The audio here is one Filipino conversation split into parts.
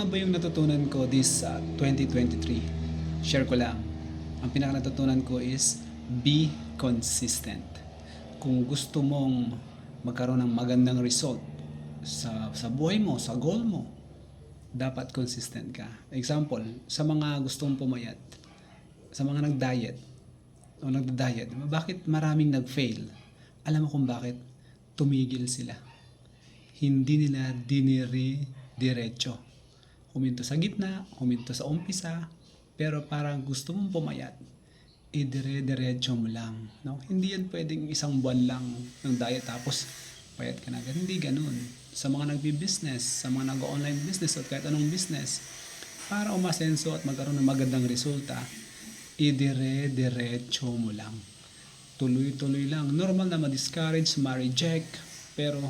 nga ba yung natutunan ko this uh, 2023? Share ko lang. Ang pinaka natutunan ko is be consistent. Kung gusto mong magkaroon ng magandang result sa sa buhay mo, sa goal mo, dapat consistent ka. Example, sa mga gustong pumayat, sa mga nag-diet o nagda-diet, bakit maraming nag-fail? Alam mo kung bakit? Tumigil sila. Hindi nila diniri diretso. Huminto sa gitna, huminto sa umpisa, pero parang gusto mong pumayat, idire-diretso mo lang. No? Hindi yan pwedeng isang buwan lang ng diet tapos payat ka na agad. Hindi ganun. Sa mga nagbi-business, sa mga nag-online business at kahit anong business, para umasenso at magkaroon ng magandang resulta, idire-diretso mo lang. Tuloy-tuloy lang. Normal na ma-discourage, ma-reject, pero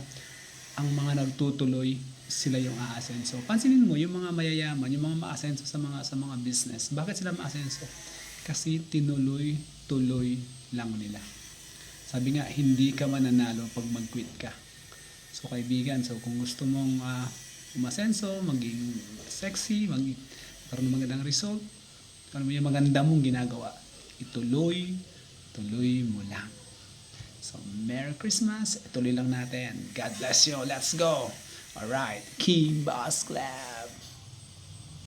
ang mga nagtutuloy, sila yung aasenso. Pansinin mo, yung mga mayayaman, yung mga maasenso sa mga sa mga business. Bakit sila maasenso? Kasi tinuloy-tuloy lang nila. Sabi nga, hindi ka mananalo pag mag-quit ka. So kaibigan, so kung gusto mong uh, umasenso, maging sexy, maging karoon ng magandang result, karoon mo yung maganda mong ginagawa, ituloy, tuloy mo lang. Merry Christmas. Ituloy lang natin. God bless you. Let's go. Alright. King Boss Club.